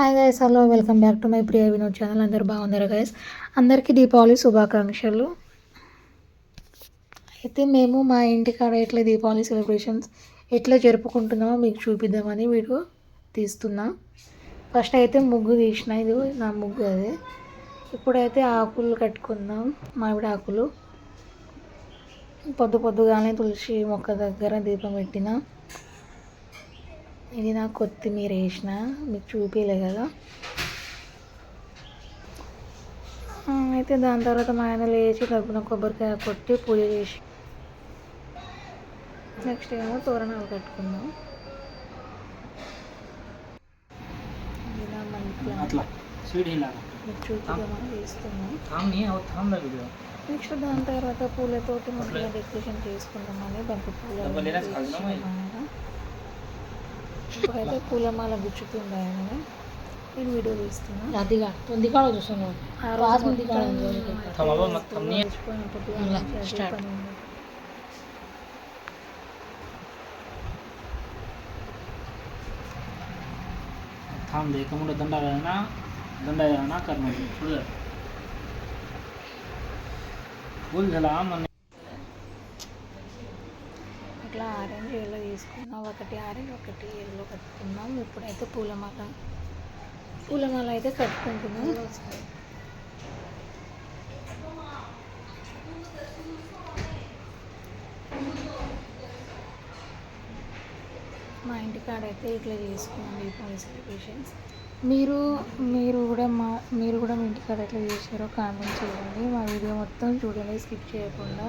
Hi guys hello welcome back to my Priya Vinod channel అందరు బాగున్నారు guys అందరికీ దీపావళి శుభాకాంక్షలు. అయితే మేము మా ఇంటికాడ ఎట్లా దీపావళి సెలబ్రేషన్స్ ఎట్లా జరుపుకుంటున్నామో మీకు చూపిద్దామని వీడియో తీస్తున్నా. ఫస్ట్ అయితే ముగ్గు తీసిన ఇది నా ముగ్గు అదే. ఇప్పుడైతే ఆకులు కట్టుకుందాం మామిడి ఆకులు. పొద్దు పొద్దుగానే తులసి మొక్క దగ్గర దీపం పెట్టిన. ఇది నా కొత్తిమీర వేసిన. మీకు చూపించలే కదా. అయితే దాని తర్వాత మా ఆయన లేచి డబ్బున కొబ్బరికాయ కొట్టి పూజ చేసి నెక్స్ట్ ఏమో తోరణాలు కట్టుకుందాం. నెక్స్ట్ దాని తర్వాత పూలతోటి మొదలుగా డెకరేషన్ చేసుకుందామని బంతి పూల ఇప్పుడైతే పూలమాల గుచ్చుతుంది ఆయన నేను వీడియో తీస్తున్నా అదిగా తొందికాడ చూస్తున్నావు ఆ రాజు రోజు ఉంది కాడ ఉంది మొత్తం ఒకటి. తమలో మొత్తం నీ- మర్చిపోయిన పొద్దుగాల ఇలా, నుంచి అదే ఇట్లా ఆరెంజ్ ఎల్లో తీసుకున్నాం ఒకటి ఆరెంజ్ ఒకటి ఎల్లో కట్టుకున్నాం. ఇప్పుడైతే పూలమాల పూలమాల అయితే కట్టుకుంటున్నాం. మా ఇంటికాడ అయితే ఇట్లా చేసుకున్నాం దీపావళి సెలబ్రేషన్స్. మీరు మీరు కూడా మా మీరు కూడా మీ ఇంటికాడ ఎట్లా చేశారో కామెంట్ చేయండి. మా వీడియో మొత్తం చూడండి స్కిప్ చేయకుండా.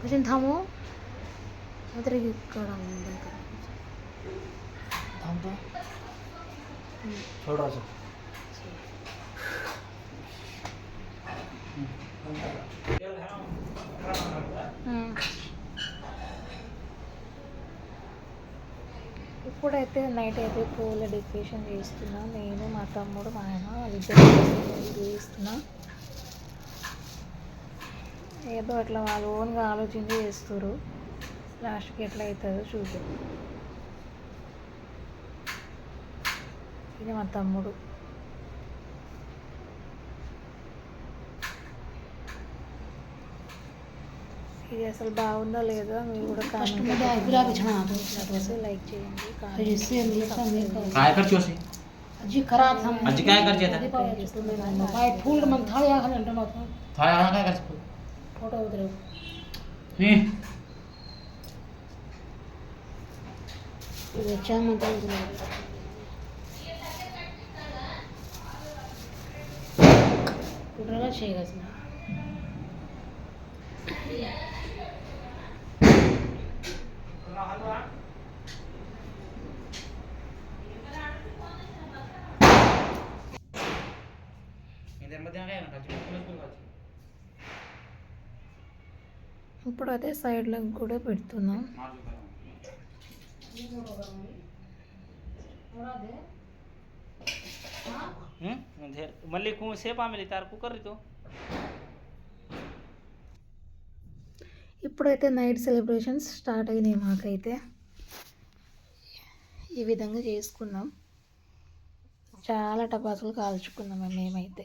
కొంచెం తిరిగి ఇక్కడ ఇప్పుడైతే నైట్ అయితే పూల డెకరేషన్ చేస్తున్నా. నేను మా తమ్ముడు మా ఆయన వాళ్ళిద్దరు చేస్తున్నా. ఏదో అట్లా వాళ్ళు ఓన్గా ఆలోచించి చేస్తారు లాస్ట్కి ఎట్లా అవుతుందో చూద్దాం ఇది మా తమ్ముడు ఇది అసలు బాగుందా లేదా మీరు కూడా ఫస్ట్ కామెంట్ मध्ये गुलाबी छान होतो నచ్చితే లైక్ చేయండి अजी కామెంట్ सेम लेखा मेका काय करते होसे अजी खराब थांब आजी काय करते आता? बाय फूल मग थाळी आखले अंटर मग थाळा आला काय ಫೋಟೋ ಹೋದ್ರೆ? ಚಾಮಂತ ಕುಡ್ರಗ ಶೇಗಸ್ ఇప్పుడు అదే సైడ్లకు కూడా పెడుతున్నాం. మళ్ళీ సేపు ఆమె కుక్కర్ ఇప్పుడైతే నైట్ సెలబ్రేషన్స్ స్టార్ట్ అయినాయి మాకైతే. ఈ విధంగా చేసుకున్నాం. చాలా టపాసులు కాల్చుకున్నాం మేమైతే.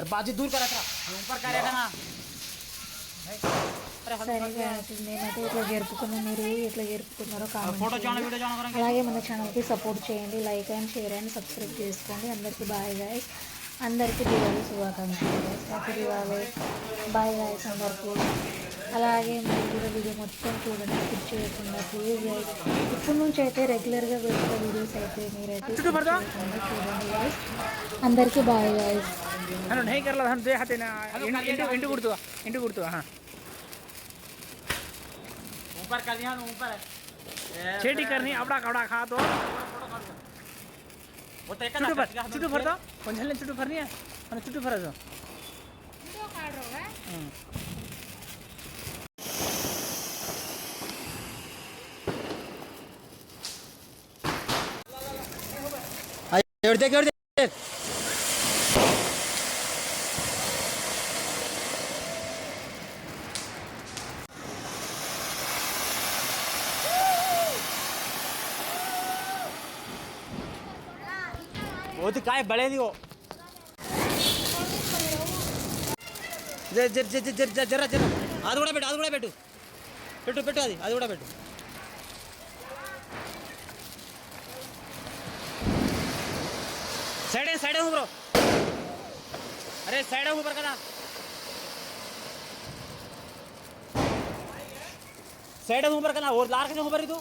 अरे बाजू दूर कर रखा ऊपर करेगा ना సరే guys, మేమైతే ఇట్లా జరుపుకున్నాం మీరు ఎట్లా జరుపుకున్నారో కామెంట్ फोटो जाना वीडियो जाना करेंगे అలాగే మన ఛానల్కి సపోర్ట్ చేయండి like and share and subscribe చేసుకోండి అందరికీ బాయ్ గాయస్ అందరికీ దివాళీ శుభాకాంక్షలు guys. Happy Diwali bye guys అందరికీ అలాగే మీరు కూడా వీడియో మొత్తం చూడండి స్కిప్ చేయకుండా ప్లీజ్ గైస్ ఇప్పటి నుంచి అయితే రెగ్యులర్గా పెట్టే వీడియోస్ అయితే మీరైతే skip చేయకుండా చూడండి guys. అందరికీ బాయ్ గాయస్ ನಾನು ಹೇಗೆ ಇರಲ್ಲ ನಾನು ದೇಹ ಹಾತೇನೆ ಎಂಟು ಎಂಟು ಕೊಡ್ತುವ ಎಂಟು ಕೊಡ್ತುವ ಹಾಂ. ऊपर कर दिया ऊपर है छेटी करनी अबड़ा कबड़ा खा दो वो तो एक चुटू भर चुटू भर दो पंजल ने चुटू भरनी है वो तो काय बड़े वो జర జర జర జర జర జర జర అది కూడా పెట్టు అది కూడా పెట్టు పెట్టు పెట్టు అది అది కూడా పెట్టు సైడ్ है సైడ్ है బ్రో అరే సైడ్ है ऊपर కదా సైడ్ है ऊपर కదా और लार के ऊपर ही तू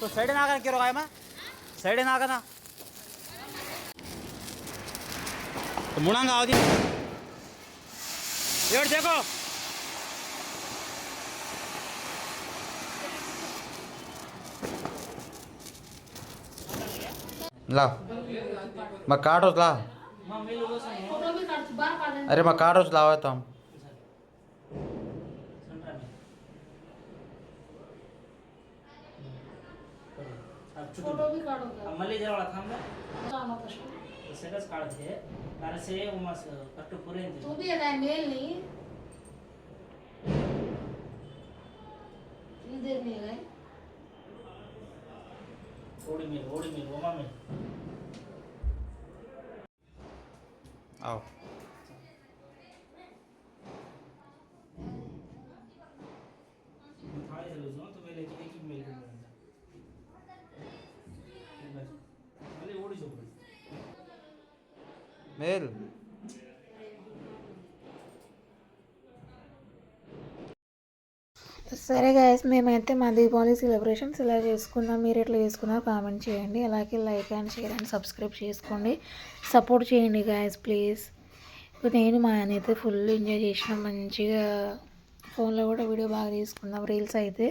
तो साइड ना आकर क्यों 문안가 어디? 열 대고. ला. मग काढूच ला. अरे मग काढूच लावत फोटो भी काढू मला जवळ थांब. सगळंच काढते. कारण से उमास कट्ट पुरे ओडी मिल ओडी मिल ओमा मिल आओ थाळी झाली जो तो मेले एक एक मेल मेल సరే గాయస్ మేమైతే మా దీపావళి సెలబ్రేషన్స్ ఇలా చేసుకున్నాం మీరు ఎట్లా చేసుకున్నారో కామెంట్ చేయండి. అలాగే like and share and subscribe చేసుకోండి. సపోర్ట్ చేయండి గాయస్ ప్లీజ్ నేను మా ఆయన అయితే ఫుల్ ఎంజాయ్ చేసినాం మంచిగా ఫోన్లో కూడా వీడియో బాగా తీసుకున్నాం రీల్స్ అయితే.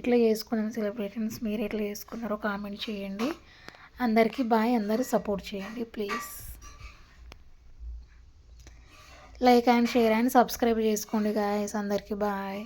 ఇట్లా చేసుకున్నాం సెలబ్రేషన్స్ మీరు ఎట్లా చేసుకున్నారో కామెంట్ చేయండి. అందరికీ బాయ్ అందరూ సపోర్ట్ చేయండి please like and share and subscribe చేసుకోండి గాయస్ అందరికీ బాయ్.